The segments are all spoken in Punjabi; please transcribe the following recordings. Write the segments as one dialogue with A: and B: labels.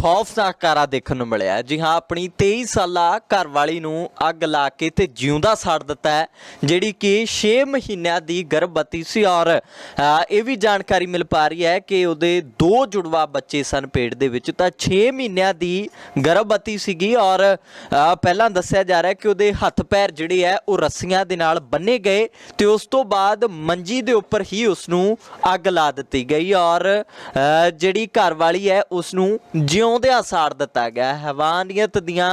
A: ਖੌਫਨਾਕ ਕਾਰਾ ਦੇਖਣ ਨੂੰ ਮਿਲਿਆ ਜੀ ਹਾਂ, ਆਪਣੀ 23 ਸਾਲਾ ਘਰਵਾਲੀ ਨੂੰ ਅੱਗ ਲਾ ਕੇ ਤੇ ਜਿਉਂਦਾ ਸਾੜ ਦਿੱਤਾ ਹੈ, ਜਿਹੜੀ ਕਿ 6 ਮਹੀਨਿਆਂ ਦੀ ਗਰਭਵਤੀ ਸੀ ਔਰ ਇਹ ਵੀ ਜਾਣਕਾਰੀ ਮਿਲ ਪਾ ਰਹੀ ਹੈ ਕਿ ਉਹਦੇ ਦੋ ਜੁੜਵਾ ਬੱਚੇ ਸਨ ਪੇਟ ਦੇ ਵਿੱਚ। ਤਾਂ 6 ਮਹੀਨਿਆਂ ਦੀ ਗਰਭਵਤੀ ਸੀਗੀ ਔਰ ਪਹਿਲਾਂ ਦੱਸਿਆ ਜਾ ਰਿਹਾ ਕਿ ਉਹਦੇ ਹੱਥ ਪੈਰ ਜਿਹੜੇ ਹੈ, ਉਹ ਰੱਸੀਆਂ ਦੇ ਨਾਲ ਬੰਨੇ ਗਏ ਤੇ ਉਸ ਤੋਂ ਬਾਅਦ ਮੰਜੀ ਦੇ ਉੱਪਰ ਹੀ ਉਸ ਨੂੰ ਅੱਗ ਲਾ ਦਿੱਤੀ ਗਈ ਔਰ ਜਿਹੜੀ ਘਰਵਾਲੀ ਹੈ, ਉਸ ਨੂੰ ਜਿਉਂਦਿਆਂ ਸਾੜ ਦਿੱਤਾ ਗਿਆ ਹੈਵਾਨੀਅਤ ਦੀਆਂ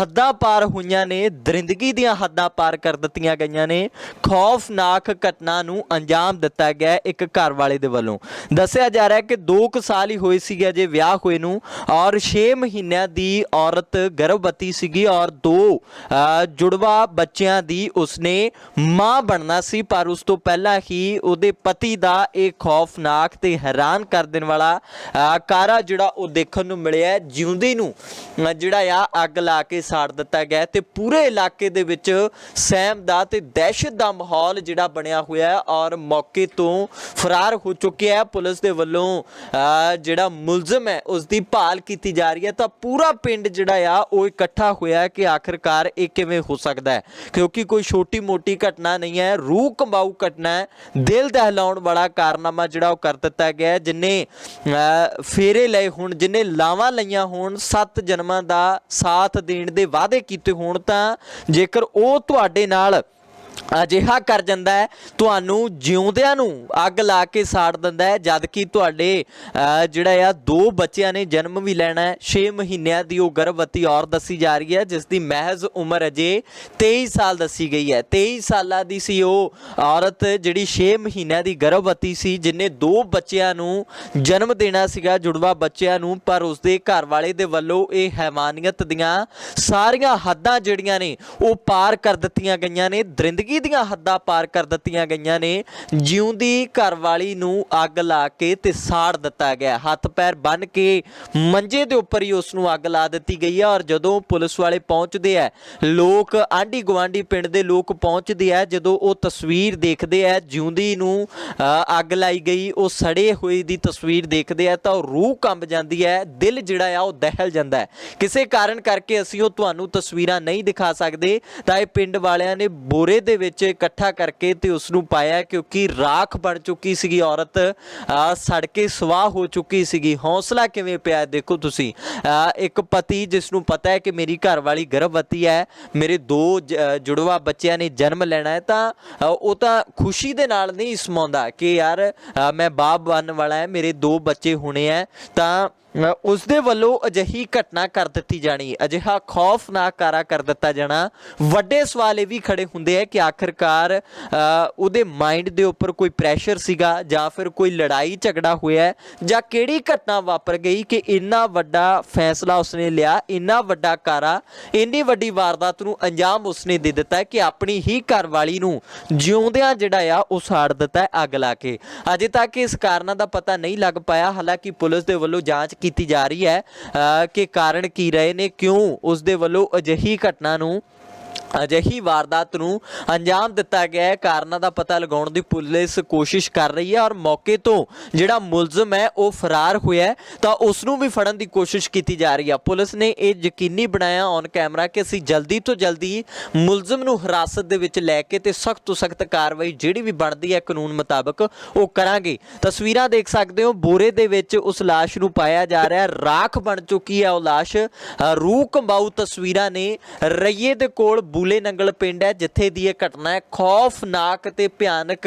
A: ਹੱਦਾਂ ਪਾਰ ਹੋਈਆਂ ਨੇ ਦਰਿੰਦਗੀ ਦੀਆਂ ਹੱਦਾਂ ਪਾਰ ਕਰ ਦਿੱਤੀਆਂ ਗਈਆਂ ਨੇ। ਖੌਫਨਾਕ ਘਟਨਾ ਨੂੰ ਅੰਜਾਮ ਦਿੱਤਾ ਗਿਆ ਹੈ ਇੱਕ ਘਰਵਾਲੇ ਦੇ ਵੱਲੋਂ। ਦੱਸਿਆ ਜਾ ਰਿਹਾ ਹੈ ਕਿ 2 ਸਾਲ ਹੀ ਹੋਏ ਸੀਗੇ ਅਜੇ ਵਿਆਹ ਹੋਏ ਨੂੰ ਔਰ 6 ਮਹੀਨਿਆਂ ਦੀ ਔਰਤ ਗਰਭਵਤੀ ਸੀਗੀ ਔਰ ਦੋ ਅ, ਜੁੜਵਾ ਬੱਚਿਆਂ ਦੀ ਉਸਨੇ ਮਾਂ ਬਣਨਾ ਸੀ ਪਰ ਉਸ ਤੋਂ ਪਹਿਲਾਂ ਹੀ ਉਹਦੇ ਪਤੀ ਦਾ ਇਹ ਖੌਫਨਾਕ ਤੇ ਹੈਰਾਨ ਕਰ ਦੇਣ ਵਾਲਾ ਅ, ਕਾਰਾ ਜਿਹੜਾ ਉਹ ਦੇਖਣ ਨੂੰ ਮਿਲਿਆ ਜਿਉਂਦੀ ਨੂੰ ਜਿਹੜਾ ਆ, ਅੱਗ ਲਾ ਕੇ ਸਾੜ ਦਿੱਤਾ ਗਿਆ ਤੇ ਪੂਰੇ ਇਲਾਕੇ ਦੇ ਵਿੱਚ ਸਹਿਮ ਦਾ ਤੇ ਦਹਿਸ਼ਤ ਦਾ ਮਾਹੌਲ ਜਿਹੜਾ ਬਣਿਆ ਹੋਇਆ ਹੈ ਔਰ ਮੌਕੇ ਤੋਂ ਫਰਾਰ ਹੋ ਚੁੱਕਿਆ ਹੈ। ਪੁਲਿਸ ਦੇ ਵੱਲੋਂ ਜਿਹੜਾ ਮੁਲਜ਼ਮ ਹੈ ਉਸ ਦੀ ਭਾਲ ਕੀਤੀ ਜਾ ਰਹੀ ਹੈ। ਤਾਂ ਪੂਰਾ ਪਿੰਡ ਜਿਹੜਾ ਆ, ਉਹ ਇਕੱਠਾ ਹੋਇਆ ਕਿ ਆਖਿਰਕਾਰ ਇਹ ਕਿਵੇਂ ਹੋ ਸਕਦਾ ਹੈ। ਕਿਉਂਕਿ ਕੋਈ ਛੋਟੀ ਮੋਟੀ ਘਟਨਾ ਨਹੀਂ ਹੈ, ਰੂਹ ਕੰਬਾਊ ਘਟਨਾ ਹੈ। ਦਿਲ ਦਹਿਲਾਉਣ ਵਾਲਾ ਕਾਰਨਾਮਾ ਜਿਹੜਾ ਉਹ ਕਰ ਦਿੱਤਾ ਗਿਆ ਹੈ। ਜਿਨੇ ਫੇਰੇ ਲਏ ਹੁਣ, ਜਿਨੇ ਲਾਵਾਂ ਲਈਆਂ ਹੋਣ, ਸੱਤ ਜਨਮਾਂ ਦਾ ਸਾਥ ਦੇਣ ਦੇ ਵਾਅਦੇ ਕੀਤੇ ਹੋਣ ਤਾਂ ਜੇਕਰ ਉਹ ਤੁਹਾਡੇ ਨਾਲ ਅਜਿਹਾ ਕਰ ਜਾਂਦਾ ਹੈ, ਤੁਹਾਨੂੰ ਜਿਉਂਦਿਆਂ ਨੂੰ ਅੱਗ ਲਾ ਕੇ ਸਾੜ ਦਿੰਦਾ ਹੈ ਜਦ ਕਿ ਤੁਹਾਡੇ ਜਿਹੜਾ ਆ, ਦੋ ਬੱਚਿਆਂ ਨੇ ਜਨਮ ਵੀ ਲੈਣਾ ਹੈ 6 ਮਹੀਨਿਆਂ ਦੀ ਉਹ ਗਰਭਵਤੀ ਔਰਤ ਦੱਸੀ ਜਾ ਰਹੀ ਹੈ, ਜਿਸ ਦੀ ਮਹਿਜ਼ ਉਮਰ ਅਜੇ 23 ਸਾਲ ਦੱਸੀ ਗਈ ਹੈ। 23 ਸਾਲਾਂ ਦੀ ਸੀ ਉਹ ਔਰਤ, ਜਿਹੜੀ 6 ਮਹੀਨਿਆਂ ਦੀ ਗਰਭਵਤੀ ਸੀ, ਜਿਨੇ ਦੋ ਬੱਚਿਆਂ ਨੂੰ ਜਨਮ ਦੇਣਾ ਸੀਗਾ, ਜੁੜਵਾ ਬੱਚਿਆਂ ਨੂੰ, ਪਰ ਉਸਦੇ ਘਰ ਵਾਲੇ ਦੇ ਵੱਲੋਂ ਇਹ ਹੈਮਾਨੀਅਤ ਦੀਆਂ ਸਾਰੀਆਂ ਹੱਦਾਂ ਜਿਹੜੀਆਂ ਨੇ, ਉਹ ਪਾਰ ਕਰ ਦਿੱਤੀਆਂ ਗਈਆਂ ਨੇ। ਦਰਿੰਦਗੀ ਦੀਆਂ ਹੱਦਾਂ ਪਾਰ ਕਰ ਦਿੱਤੀਆਂ ਗਈਆਂ ਨੇ। ਜਿਉਂਦੀ ਘਰਵਾਲੀ ਨੂੰ ਅੱਗ ਲਾ ਕੇ ਤੇ ਸਾੜ ਦਿੱਤਾ ਗਿਆ। ਹੱਥ ਪੈਰ ਬੰਨ ਕੇ ਮੰਜੇ ਦੇ ਉੱਪਰ ਹੀ ਉਸ ਨੂੰ ਅੱਗ ਲਾ ਦਿੱਤੀ ਗਈ ਹੈ ਔਰ ਜਦੋਂ ਪੁਲਿਸ ਵਾਲੇ ਪਹੁੰਚਦੇ ਆ ਲੋਕ ਆਂਢੀ ਗੁਆਂਢੀ ਪਿੰਡ ਦੇ ਲੋਕ ਪਹੁੰਚਦੇ ਆ ਜਦੋਂ ਉਹ ਤਸਵੀਰ ਦੇਖਦੇ ਆ ਜਿਉਂਦੀ ਨੂੰ ਅ, ਅੱਗ ਲਾਈ ਗਈ ਉਹ ਸੜੇ ਹੋਏ ਦੀ ਤਸਵੀਰ ਦੇਖਦੇ ਆ ਤਾਂ ਉਹ ਰੂਹ ਕੰਬ ਜਾਂਦੀ ਹੈ ਦਿਲ ਜਿਹੜਾ ਆ ਉਹ ਦਹਿਲ ਜਾਂਦਾ ਹੈ ਕਿਸੇ ਕਾਰਨ ਕਰਕੇ ਅਸੀਂ ਉਹ ਤੁਹਾਨੂੰ ਤਸਵੀਰਾਂ ਨਹੀਂ ਦਿਖਾ ਸਕਦੇ ਤਾਂ ਇਹ ਪਿੰਡ ਵਾਲਿਆਂ ਨੇ ਬੋਰੇ ਦੇ ਵਿੱਚ ਇਕੱਠਾ ਕਰਕੇ ਤੇ ਉਸ ਨੂੰ ਪਾਇਆ ਕਿਉਂਕਿ ਰਾਖ ਬਣ ਚੁੱਕੀ ਸੀਗੀ ਔਰਤ ਸੜ ਕੇ ਸਵਾਹ ਹੋ ਚੁੱਕੀ ਸੀਗੀ। ਹੌਸਲਾ ਕਿਵੇਂ ਪਿਆ ਦੇਖੋ ਤੁਸੀਂ। ਇੱਕ ਪਤੀ ਜਿਸ ਨੂੰ ਪਤਾ ਹੈ ਕਿ ਮੇਰੀ ਘਰਵਾਲੀ ਗਰਭਵਤੀ ਹੈ ਮੇਰੇ ਦੋ ਜੁੜਵਾ ਬੱਚਿਆਂ ਨੇ ਜਨਮ ਲੈਣਾ ਹੈ ਤਾਂ ਉਹ ਤਾਂ ਖੁਸ਼ੀ ਦੇ ਨਾਲ ਨਹੀਂ ਸਮਾਉਂਦਾ ਕਿ ਯਾਰ ਮੈਂ ਬਾਪ ਬਣਨ ਵਾਲਾ ਹੈ ਮੇਰੇ ਦੋ ਬੱਚੇ ਹੋਣੇ ਹੈ ਤਾਂ ਅ, ਉਸ ਦੇ ਵੱਲੋਂ ਅਜਿਹੀ ਘਟਨਾ ਕਰ ਦਿੱਤੀ ਜਾਣੀ ਅਜਿਹਾ ਖੌਫਨਾਕ ਕਾਰਾ ਕਰ ਦਿੱਤਾ ਜਾਣਾ। ਵੱਡੇ ਸਵਾਲ ਇਹ ਵੀ ਖੜੇ ਹੁੰਦੇ ਆ ਕਿ ਆਖਿਰਕਾਰ ਉਹਦੇ ਮਾਈਂਡ ਦੇ ਉੱਪਰ ਕੋਈ ਪ੍ਰੈਸ਼ਰ ਸੀਗਾ ਜਾਂ ਫਿਰ ਕੋਈ ਲੜਾਈ ਝਗੜਾ ਹੋਇਆ ਜਾਂ ਕਿਹੜੀ ਘਟਨਾ ਵਾਪਰ ਗਈ ਕਿ ਇੰਨਾ ਵੱਡਾ ਫੈਸਲਾ ਉਸਨੇ ਲਿਆ ਇੰਨਾ ਵੱਡਾ ਕਾਰਾ ਇੰਨੀ ਵੱਡੀ ਵਾਰਦਾਤ ਨੂੰ ਅੰਜਾਮ ਉਸਨੇ ਦੇ ਦਿੱਤਾ ਕਿ ਆਪਣੀ ਹੀ ਘਰਵਾਲੀ ਨੂੰ ਜਿਉਂਦਿਆਂ ਜਿਹੜਾ ਆ ਉਹ ਸਾੜ ਦਿੱਤਾ ਅੱਗ ਲਾ ਕੇ। ਅਜੇ ਤੱਕ ਇਸ ਕਾਰਨਾਂ ਦਾ ਪਤਾ ਨਹੀਂ ਲੱਗ ਪਾਇਆ ਹਾਲਾਂਕਿ ਪੁਲਿਸ ਦੇ ਵੱਲੋਂ ਜਾਂਚ ਕੀਤੀ ਜਾ ਰਹੀ ਹੈ ਅ, ਕਿ ਕਾਰਨ ਕੀ ਰਹੇ ਨੇ ਕਿਉਂ ਉਸ ਦੇ ਵੱਲੋਂ ਅਜਿਹੀ ਘਟਨਾ ਨੂੰ ਅਜਿਹੀ ਵਾਰਦਾਤ ਨੂੰ ਅੰਜਾਮ ਦਿੱਤਾ ਗਿਆ ਹੈ। ਕਾਰਨਾਂ ਦਾ ਪਤਾ ਲਗਾਉਣ ਦੀ ਪੁਲਿਸ ਕੋਸ਼ਿਸ਼ ਕਰ ਰਹੀ ਹੈ ਔਰ ਮੌਕੇ ਤੋਂ ਜਿਹੜਾ ਮੁਲਜ਼ਮ ਹੈ, ਉਹ ਫਰਾਰ ਹੋਇਆ ਹੈ। ਤਾਂ ਉਸ ਨੂੰ ਵੀ ਫੜਨ ਦੀ ਕੋਸ਼ਿਸ਼ ਕੀਤੀ ਜਾ ਰਹੀ ਹੈ। ਪੁਲਿਸ ਨੇ ਇਹ ਯਕੀਨੀ ਬਣਾਇਆ ਔਨ ਕੈਮਰਾ ਕਿ ਅਸੀਂ ਜਲਦੀ ਤੋਂ ਜਲਦੀ ਮੁਲਜ਼ਮ ਨੂੰ ਹਿਰਾਸਤ ਦੇ ਵਿੱਚ ਲੈ ਕੇ ਤੇ ਸਖਤ ਤੋਂ ਸਖਤ ਕਾਰਵਾਈ ਜਿਹੜੀ ਵੀ ਬਣਦੀ ਹੈ, ਕਾਨੂੰਨ ਮੁਤਾਬਕ ਉਹ ਕਰਾਂਗੇ। ਤਸਵੀਰਾਂ ਦੇਖ ਸਕਦੇ ਹੋ, ਬੋਰੇ ਦੇ ਵਿੱਚ ਉਸ ਲਾਸ਼ ਨੂੰ ਪਾਇਆ ਜਾ ਰਿਹਾ ਹੈ। ਰਾਖ ਬਣ ਚੁੱਕੀ ਹੈ ਉਹ ਲਾਸ਼। ਰੂਹ ਕੰਬਾਊ ਤਸਵੀਰਾਂ ਨੇ ਰਈਏ ਦੇ ਕੋਲ ਬੂਲੇ ਨੰਗਲ ਪਿੰਡ ਹੈ ਜਿੱਥੇ ਦੀ ਇਹ ਘਟਨਾ ਹੈ। ਖੌਫਨਾਕ ਤੇ ਭਿਆਨਕ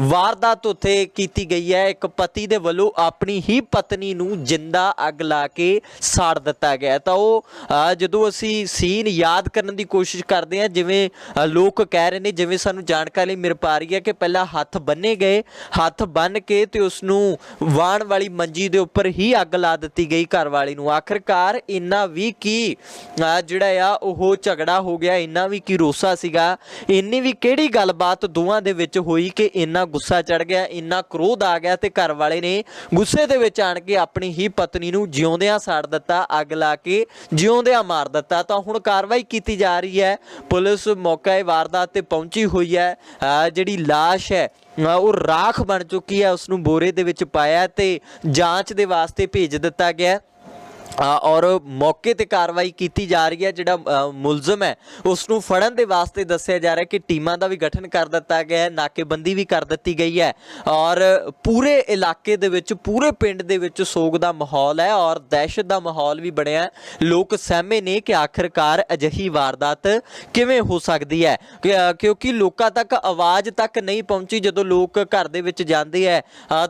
A: ਵਾਰਦਾਤ ਉੱਥੇ ਕੀਤੀ ਗਈ ਹੈ। ਇੱਕ ਪਤੀ ਦੇ ਵੱਲੋਂ ਆਪਣੀ ਹੀ ਪਤਨੀ ਨੂੰ ਜਿੰਦਾ ਅੱਗ ਲਾ ਕੇ ਸਾੜ ਦਿੱਤਾ ਗਿਆ ਤਾਂ ਉਹ ਜਦੋਂ ਅਸੀਂ ਸੀਨ ਯਾਦ ਕਰਨ ਦੀ ਕੋਸ਼ਿਸ਼ ਕਰਦੇ ਹਾਂ ਜਿਵੇਂ ਲੋਕ ਕਹਿ ਰਹੇ ਨੇ ਜਿਵੇਂ ਸਾਨੂੰ ਜਾਣਕਾਰੀ ਮਿਲ ਪਾ ਰਹੀ ਹੈ ਕਿ ਪਹਿਲਾਂ ਹੱਥ ਬੰਨੇ ਗਏ। ਹੱਥ ਬੰਨ ਕੇ ਤੇ ਉਸ ਨੂੰ ਵਾਣ ਵਾਲੀ ਮੰਜੀ ਦੇ ਉੱਪਰ ਹੀ ਅੱਗ ਲਾ ਦਿੱਤੀ ਗਈ ਘਰ ਵਾਲੀ ਨੂੰ। ਆਖਿਰਕਾਰ ਇੰਨਾ ਵੀ ਕੀ ਅ, ਜਿਹੜਾ ਆ ਉਹ ਝਗੜਾ ਹੋ ਗਿਆ। ਇੰਨਾ ਵੀ ਕੀ ਰੋਸਾ ਸੀਗਾ ਇੰਨੀ ਵੀ ਕਿਹੜੀ ਗੱਲਬਾਤ ਦੋਵਾਂ ਦੇ ਵਿੱਚ ਹੋਈ ਕਿ ਇੰਨਾ ਗੁੱਸਾ ਚੜ ਗਿਆ ਇੰਨਾ ਕ੍ਰੋਧ ਆ ਗਿਆ ਤੇ ਘਰ ਵਾਲੇ ਨੇ ਗੁੱਸੇ ਦੇ ਵਿੱਚ ਆਣ ਕੇ ਆਪਣੀ ਹੀ ਪਤਨੀ ਨੂੰ ਜਿਉਂਦਿਆਂ ਸਾੜ ਦਿੱਤਾ ਅੱਗ ਲਾ ਕੇ ਜਿਉਂਦਿਆਂ ਮਾਰ ਦਿੱਤਾ। ਤਾਂ ਹੁਣ ਕਾਰਵਾਈ ਕੀਤੀ ਜਾ ਰਹੀ ਹੈ। ਪੁਲਿਸ ਮੌਕੇ ਵਾਰਦਾਤ ਤੇ ਪਹੁੰਚੀ ਹੋਈ ਹੈ। ਅ, ਜਿਹੜੀ ਲਾਸ਼ ਹੈ ਉਹ ਰਾਖ ਬਣ ਚੁੱਕੀ ਹੈ ਉਸ ਨੂੰ ਬੋਰੇ ਦੇ ਵਿੱਚ ਪਾਇਆ ਤੇ ਜਾਂਚ ਦੇ ਵਾਸਤੇ ਭੇਜ ਦਿੱਤਾ ਗਿਆ ਔਰ ਮੌਕੇ ਤੇ ਕਾਰਵਾਈ ਕੀਤੀ ਜਾ ਰਹੀ ਹੈ ਜਿਹੜਾ ਮੁਲਜ਼ਮ ਹੈ ਉਸ ਨੂੰ ਫੜਨ ਦੇ ਵਾਸਤੇ ਦੱਸਿਆ ਜਾ ਰਿਹਾ ਕਿ ਟੀਮਾਂ ਦਾ ਵੀ ਗਠਨ ਕਰ ਦਿੱਤਾ ਗਿਆ ਹੈ ਨਾਕੇਬੰਦੀ ਵੀ ਕਰ ਦਿੱਤੀ ਗਈ ਹੈ ਔਰ ਪੂਰੇ ਇਲਾਕੇ ਦੇ ਵਿੱਚ ਪੂਰੇ ਪਿੰਡ ਦੇ ਵਿੱਚ ਸੋਗ ਦਾ ਮਾਹੌਲ ਹੈ ਔਰ ਦਹਿਸ਼ਤ ਦਾ ਮਾਹੌਲ ਵੀ ਬਣਿਆ ਲੋਕ ਸਹਿਮੇ ਨੇ ਕਿ ਆਖਰਕਾਰ ਅਜਿਹੀ ਵਾਰਦਾਤ ਕਿਵੇਂ ਹੋ ਸਕਦੀ ਹੈ? ਕਿ, ਕਿਉਂਕਿ ਲੋਕਾਂ ਤੱਕ ਆਵਾਜ਼ ਤੱਕ ਨਹੀਂ ਪਹੁੰਚੀ ਜਦੋਂ ਲੋਕ ਘਰ ਦੇ ਵਿੱਚ ਜਾਂਦੇ ਹੈ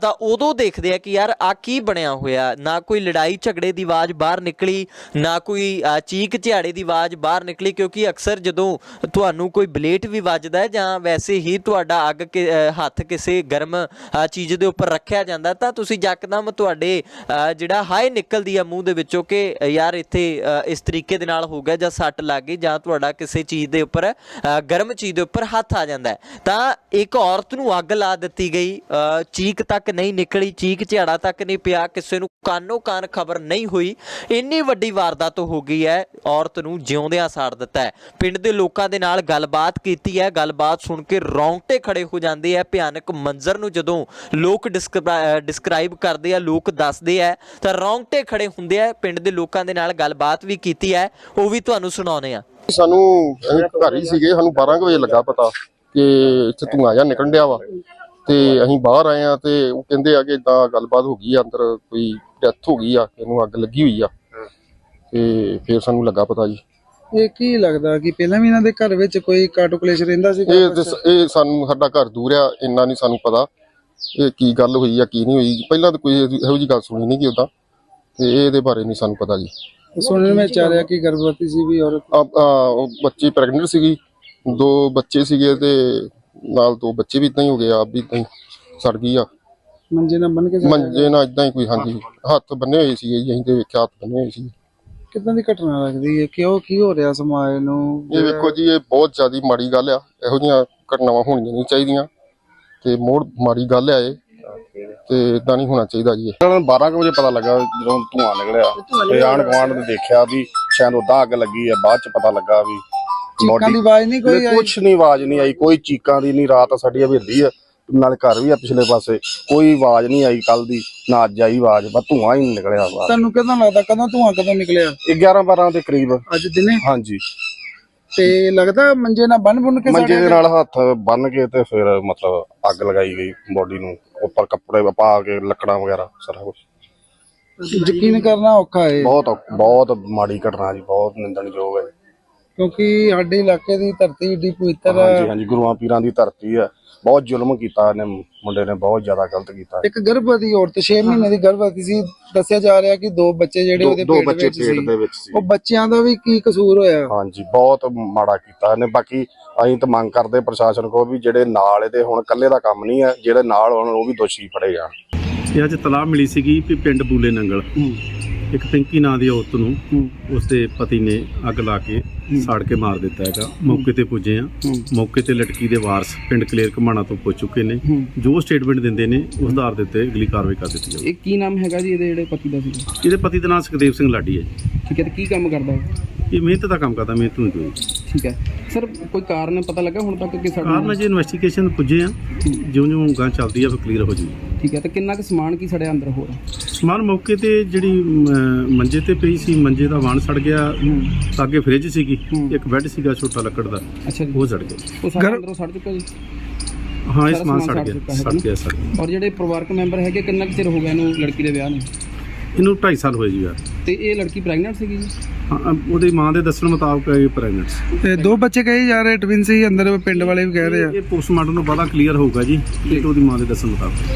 A: ਤਾਂ ਉਦੋਂ ਦੇਖਦੇ ਆ ਕਿ ਯਾਰ ਆ ਕੀ ਬਣਿਆ ਹੋਇਆ? ਨਾ ਕੋਈ ਲੜਾਈ ਝਗੜੇ ਦੀ ਆਵਾਜ਼ ਬਾਹਰ ਨਿਕਲੀ, ਨਾ ਕੋਈ ਚੀਕ ਝਿਆੜੇ ਦੀ ਆਵਾਜ਼ ਬਾਹਰ ਨਿਕਲੀ, ਕਿਉਂਕਿ ਅਕਸਰ ਜਦੋਂ ਤੁਹਾਨੂੰ ਕੋਈ ਬਲੇਟ ਵੀ ਵੱਜਦਾ ਹੈ ਜਾਂ ਵੈਸੇ ਹੀ ਤੁਹਾਡਾ ਅੱਗ ਕਿ- ਹੱਥ ਕਿਸੇ ਗਰਮ ਚੀਜ਼ ਦੇ ਉੱਪਰ ਰੱਖਿਆ ਜਾਂਦਾ, ਤਾਂ ਤੁਸੀਂ ਯਕਦਮ ਤੁਹਾਡੇ ਜਿਹੜਾ ਹਾਏ ਨਿਕਲਦੀ ਆ ਮੂੰਹ ਦੇ ਵਿੱਚੋਂ ਕਿ ਯਾਰ ਇੱਥੇ ਇਸ ਤਰੀਕੇ ਦੇ ਨਾਲ ਹੋ ਗਿਆ ਜਾਂ ਸੱਟ ਲੱਗ ਗਈ ਜਾਂ ਤੁਹਾਡਾ ਕਿਸੇ ਚੀਜ਼ ਦੇ ਉੱਪਰ ਗਰਮ ਚੀਜ਼ ਦੇ ਉੱਪਰ ਹੱਥ ਆ ਜਾਂਦਾ ਤਾਂ ਇੱਕ ਔਰਤ ਨੂੰ ਅੱਗ ਲਾ ਦਿੱਤੀ ਗਈ ਚੀਕ ਤੱਕ ਨਹੀਂ ਨਿਕਲੀ, ਚੀਕ ਝਾੜਾ ਤੱਕ ਨਹੀਂ ਪਿਆ, ਕਿਸੇ ਨੂੰ ਕਾਨੋ ਕਾਨ ਖਬਰ ਨਹੀਂ ਹੋਈ। ਇੰਨੀ ਵੱਡੀ ਵਾਰਦਾਤ ਹੋ ਗਈ ਹੈ, ਔਰਤ ਨੂੰ ਜਿਉਂਦਿਆਂ ਸਾੜ ਦਿੱਤਾ ਹੈ। ਪਿੰਡ ਦੇ ਲੋਕਾਂ ਦੇ ਨਾਲ ਗੱਲਬਾਤ ਕੀਤੀ ਹੈ, ਗੱਲਬਾਤ ਸੁਣ ਕੇ ਰੌਂਗਟੇ ਖੜੇ ਹੋ ਜਾਂਦੇ ਆ ਭਿਆਨਕ ਮੰਜ਼ਰ ਨੂੰ ਜਦੋਂ ਲੋਕ ਡਿਸਕ੍ਰਾਈਬ ਕਰਦੇ ਆ, ਲੋਕ ਦੱਸਦੇ ਆ ਤਾਂ ਰੌਂਗਟੇ ਖੜੇ ਹੁੰਦੇ ਆ ਪਿੰਡ ਦੇ ਲੋਕਾਂ ਦੇ ਨਾਲ ਗੱਲਬਾਤ ਵੀ ਕੀਤੀ ਹੈ, ਉਹ ਵੀ ਤੁਹਾਨੂੰ ਸੁਣਾਉਨੇ ਆ
B: ਸਾਨੂੰ ਘਰ ਹੀ ਸੀਗੇ, ਸਾਨੂੰ 12 ਕੁ ਵਜੇ ਲੱਗਾ ਪਤਾ ਕਿ ਇੱਥੇ ਧੂੰਆਂ ਜਿਹਾ ਨਿਕਲਣ ਡਿਆ ਵਾ। ਤੇ ਅਸੀਂ ਬਾਹਰ ਆਏ ਆ ਤੇ ਉਹ ਕਹਿੰਦੇ ਆ ਕਿ ਇਦਾਂ ਗੱਲਬਾਤ ਹੋ ਗਈ ਆ, ਅੰਦਰ ਕੋਈ ਡੈਥ ਹੋ ਗਈ ਆ ਇਹਨੂੰ ਅੱਗ ਲੱਗੀ ਹੋਈ ਆ। ਤੇ ਫਿਰ ਸਾਨੂੰ ਲੱਗਾ ਪਤਾ ਜੀ।
C: ਇਹ ਕੀ ਲੱਗਦਾ ਕਿ ਪਹਿਲਾਂ ਵੀ ਇਹਨਾਂ ਦੇ ਘਰ ਵਿੱਚ ਕੋਈ ਕਾਟੋ ਕਲੇਸ਼ ਰਹਿੰਦਾ ਸੀ?
B: ਇਹ ਇਹ ਸਾਨੂੰ ਸਾਡਾ ਘਰ ਦੂਰ ਆ ਇੰਨਾ ਨਹੀਂ ਸਾਨੂੰ ਪਤਾ ਇਹ ਕੀ ਗੱਲ ਹੋਈ ਆ ਕੀ ਨਹੀਂ ਹੋਈ। ਪਹਿਲਾਂ ਤਾਂ ਕੋਈ ਇਹੋ ਇਹੋ ਜੀ ਗੱਲ ਸੁਣੀ ਨਹੀਂ ਕਿ ਉਦਾਂ ਤੇ ਇਹਦੇ ਬਾਰੇ ਨਹੀਂ ਸਾਨੂੰ ਪਤਾ ਜੀ।
C: ਸੁਣਨ ਵਿੱਚ ਆ ਰਿਹਾ ਕਿ ਗਰਭਵਤੀ ਸੀ ਵੀ ਔਰਤ?
B: ਆ ਆ, ਉਹ ਬੱਚੀ ਪ੍ਰੈਗਨੈਂਟ ਸੀਗੀ। ਦੋ ਬੱਚੇ ਸੀਗੇ ਤੇ ਨਾਲ ਦੋ ਬੱਚੇ ਵੀ ਇਦਾਂ ਹੀ ਹੋ ਗਏ ਆਪ ਵੀ ਇਦਾਂ ਹੀ ਸੜ ਗਈ ਆ।
C: ਮੰਜੇ ਨਾਲ ਬੰਨ ਕੇ।
B: ਮੰਜੇ ਨਾਲ ਇਦਾਂ ਹੀ ਕੋਈ ਹਾਂਜੀ। ਹੱਥ ਬੰਨੇ ਹੋਏ ਸੀਗੇ ਜੀ ਅਸੀਂ ਤੇ ਵੇਖਿਆ ਹੱਥ ਬੰਨੇ ਹੋਏ ਸੀ
C: ਕਿੱਦਾਂ ਦੀ ਘਟਨਾ ਲੱਗਦੀ ਹੈ? ਕਿਉਂ ਕੀ ਹੋ ਰਿਹਾ ਸਮਾਜ ਨੂੰ?
B: ਇਹ ਵੇਖੋ ਜੀ ਇਹ ਬਹੁਤ ਜ਼ਿਆਦੀ ਮਾੜੀ ਗੱਲ ਆ। ਇਹੋ ਜਿਹੀਆਂ ਘਟਨਾਵਾਂ ਹੋਣੀਆਂ ਨਹੀਂ ਚਾਹੀਦੀਆਂ। ਤੇ ਮੋੜ ਮਾੜੀ ਗੱਲ ਆ ਇਹ। ਤੇ ਇਦਾਂ ਨਹੀਂ ਹੋਣਾ ਚਾਹੀਦਾ ਜੀ ਇਹ।
D: ਇਹਨਾਂ ਨੂੰ 12 ਕੁ ਵਜੇ ਪਤਾ ਲੱਗਾ ਜਦੋਂ ਧੂਆਂ ਨਿਕਲਿਆ। ਤੇ ਆਣ ਗੁਆਂਢ ਨੇ ਦੇਖਿਆ ਵੀ ਸ਼ਾਇਦ ਉਦਾਂ ਅੱਗ ਲੱਗੀ ਹੈ ਬਾਅਦ ਚ ਪਤਾ ਲੱਗਾ ਵੀ
C: ਚੀਕਾਂ ਦੀ ਆਵਾਜ਼ ਨਹੀਂ ਕੋਈ ਆਈ?
D: ਕੁਝ ਨਹੀਂ ਆਵਾਜ਼ ਨਹੀਂ ਆਈ ਕੋਈ ਚੀਕਾਂ ਦੀ ਨਹੀਂ ਰਾਤ ਸਾਡੀ ਹਵੇਲੀ ਆ। ਨਾਲੇ ਘਰ ਵੀ ਆ ਪਿਛਲੇ ਪਾਸੇ ਕੋਈ ਆਵਾਜ਼ ਨਹੀਂ ਆਈ ਕੱਲ ਦੀ ਨਾ ਅੱਜ ਆਈ ਆਵਾਜ਼ ਬਸ ਧੂਆਂ ਹੀ ਨਿਕਲਿਆ ਬਾਹਰ
C: ਤੁਹਾਨੂੰ ਕਿਦਾਂ ਲੱਗਦਾ ਕਦੋਂ ਧੂਆਂ ਕਦੋਂ ਨਿਕਲਿਆ?
D: 11 12 ਦੇ ਕਰੀਬ।
C: ਅੱਜ ਦਿਨੇ?
D: ਹਾਂਜੀ।
C: ਤੇ ਲੱਗਦਾ ਮੰਜੇ ਨਾਲ ਬੰਨ ਬੁੰਨ ਕੇ
D: ਮੰਜੇ ਦੇ ਨਾਲ ਹੱਥ ਬੰਨ ਕੇ ਤੇ ਫਿਰ ਮਤਲਬ ਅੱਗ ਲਗਾਈ ਗਈ ਬੋਡੀ ਨੂੰ ਉੱਪਰ ਕੱਪੜੇ ਪਾ ਕੇ ਲੱਕੜਾਂ ਵਗੈਰਾ ਸਾਰਾ ਕੁਝ?
C: ਯਕੀਨ ਕਰਨਾ ਔਖਾ ਹੈ
D: ਬਹੁਤ ਬਹੁਤ ਮਾੜੀ ਘਟਨਾ ਜੀ ਬਹੁਤ ਨਿੰਦਣਯੋਗ ਹੈ
C: ਕਿਉਂਕਿ ਸਾਡੇ ਇਲਾਕੇ ਦੀ ਧਰਤੀ ਏਡੀ ਪਵਿੱਤਰ
D: ਹਾਂਜੀ
C: ਹੈ
D: ਹਾਂਜੀ ਗੁਰੂਆਂ ਪੀਰਾਂ ਦੀ ਧਰਤੀ ਹੈ ਬਹੁਤ ਜ਼ੁਲਮ ਕੀਤਾ ਇਹਨੇ ਮੁੰਡੇ ਨੇ ਬਹੁਤ ਜ਼ਿਆਦਾ ਗਲਤ ਕੀਤਾ।
C: ਇੱਕ ਗਰਭਵਤੀ ਔਰਤ 6 ਮਹੀਨੇ ਦੀ ਗਰਭਵਤੀ ਸੀ। ਦੱਸਿਆ ਜਾ ਰਿਹਾ ਕਿ ਦੋ ਬੱਚੇ ਜਿਹੜੇ
D: ਦੋ
C: ਉਹਦੇ
D: ਦੋ
C: ਪੇਟ
D: ਬੱਚੇ
C: ਵਿੱਚ
D: ਪੇਟ
C: ਸੀ
D: ਦੇ ਵਿੱਚ ਸੀ।
C: ਉਹ ਬੱਚਿਆਂ ਦਾ ਵੀ ਕੀ ਕਸੂਰ ਹੋਇਆ?
D: ਹਾਂਜੀ ਬਹੁਤ ਮਾੜਾ ਕੀਤਾ ਇਹਨੇ। ਬਾਕੀ ਅਸੀਂ ਤਾਂ ਮੰਗ ਕਰਦੇ ਪ੍ਰਸ਼ਾਸਨ ਕੋਲ ਵੀ ਜਿਹੜੇ ਨਾਲ ਇਹਦੇ ਹੁਣ ਇਕੱਲੇ ਦਾ ਕੰਮ ਨਹੀਂ ਹੈ ਜਿਹੜੇ ਨਾਲ ਹੋਣ ਉਹ ਵੀ ਦੋਸ਼ੀ ਫੜੇ ਜਾਣ।
E: ਇਹ ਅੱਜ ਤਲਾਹ ਮਿਲੀ ਸੀਗੀ ਵੀ ਪਿੰਡ ਬੂਲੇ ਨੰਗਲ। ਇੱਕ ਪਿੰਕੀ ਨਾਂ ਦੀ ਔਰਤ ਨੂੰ ਉਸਦੇ ਪਤੀ ਨੇ ਅੱਗ ਲਾ ਕੇ ਸਾੜ ਕੇ ਮਾਰ ਦਿੱਤਾ ਹੈਗਾ। ਮੌਕੇ ਤੇ ਪੁੱਜੇ ਆ ਮੌਕੇ ਤੇ ਲਟਕੀ ਦੇ ਵਾਰਸ ਪਿੰਡ ਕਲੇਰ ਘਮਾਣਾ ਤੋਂ ਪੁੱਜ ਚੁੱਕੇ ਨੇ। ਜੋ ਸਟੇਟਮੈਂਟ ਦਿੰਦੇ ਨੇ ਉਸ ਆਧਾਰ ਦੇ ਉੱਤੇ ਅਗਲੀ ਕਾਰਵਾਈ ਕਰ ਦਿੱਤੀ ਜਾਵੇ
F: ਇਹ ਕੀ ਨਾਮ ਹੈਗਾ ਜੀ? ਇਹਦੇ ਜਿਹੜੇ ਪਤੀ ਦਾ ਸੀਗਾ?
E: ਇਹਦੇ ਪਤੀ ਦਾ ਨਾਮ ਸੁਖਦੇਵ ਸਿੰਘ ਲਾਡੀ ਹੈ ਜੀ।
F: ਠੀਕ ਹੈ ਤੇ ਕੀ ਕੰਮ ਕਰਦਾ
E: ਇਹ ਮਿਹਨਤ ਦਾ ਕੰਮ ਕਰਦਾ ਮਿਹਨਤ ਨੂੰ ਕੋਈ
F: ਠੀਕ ਹੈ। ਸਰ ਕੋਈ ਕਾਰਨ ਪਤਾ ਲੱਗਾ ਹੁਣ ਤੱਕ ਕਿ
E: ਕਾਰਨ ਜੇ ਇਨਵੈਸਟੀਗੇਸ਼ਨ ਪੁੱਜੇ ਆ ਜਿਉਂ-ਜਿਉਂ ਗਾਂ ਚੱਲਦੀ ਆ ਫਿਰ ਕਲੀਅਰ ਹੋ ਜੂਗੀ।
F: ਠੀਕ ਹੈ ਤੇ ਕਿੰਨਾ ਕੁ ਸਮਾਨ ਕੀ ਸੜਿਆ ਅੰਦਰ ਹੋਰ?
E: ਸਮਾਨ ਮੌਕੇ ਤੇ ਜਿਹੜੀ ਮੰਜੇ ਤੇ ਪਈ ਸੀ ਮੰਜੇ ਦਾ ਵਾਣ ਸੜ ਗਿਆ ਤਾਂ ਅੱਗੇ ਫ੍ਰਿਜ ਸੀਗੀ ਇੱਕ ਬੈੱਡ ਸੀਗਾ ਛੋਟਾ ਲੱਕੜ ਦਾ
F: ਅੱਛਾ ਜੀ।
E: ਉਹ ਸੜ ਗਿਆ।
F: ਉਹ ਸਾਰਾ ਅੰਦਰੋਂ ਸੜ ਚੁੱਕਾ ਜੀ?
E: ਹਾਂ ਇਹ
F: ਸਾਰਾ
E: ਸਮਾਨ ਸੜ
F: ਸੜ
E: ਗਿਆ
F: ਚੁੱਕਾ ਹੈ
E: ਸੜ
F: ਨਾ?
E: ਗਿਆ ਸੜ ਗਿਆ।
F: ਔਰ ਜਿਹੜੇ ਪਰਿਵਾਰਕ ਮੈਂਬਰ ਹੈਗੇ ਕਿੰਨਾ ਕੁ ਚਿਰ ਹੋ ਗਿਆ ਇਹਨੂੰ ਲੜਕੀ ਦੇ ਵਿਆਹ ਨੂੰ?
E: ਇਹਨੂੰ 2.5 ਸਾਲ ਹੋਏ ਜੀ ਯਾਰ
F: ਤੇ ਇਹ ਲੜਕੀ ਪ੍ਰੈਗਨੈਂਟ ਸੀਗੀ ਜੀ?
E: ਹਾਂ ਉਹਦੀ ਮਾਂ ਦੇ ਦੱਸਣ ਮੁਤਾਬਕ ਇਹ ਪ੍ਰੈਗਨੈਂਟ ਸੀ।
C: ਤੇ ਦੋ ਬੱਚੇ ਕਹੇ ਜਾ ਰਹੇ ਟਵਿਨ ਸੀ ਅੰਦਰ ਪਿੰਡ ਵਾਲੇ ਵੀ ਕਹਿ ਰਹੇ ਆ।
E: ਇਹ ਪੋਸਟਮਾਰਟਮ ਤੋਂ ਬਾਅਦ ਕਲੀਅਰ ਹੋਊਗਾ ਜੀ ਕਿ ਉਹਦੀ ਮਾਂ ਦੇ ਦੱਸਣ ਮੁਤਾਬਕ।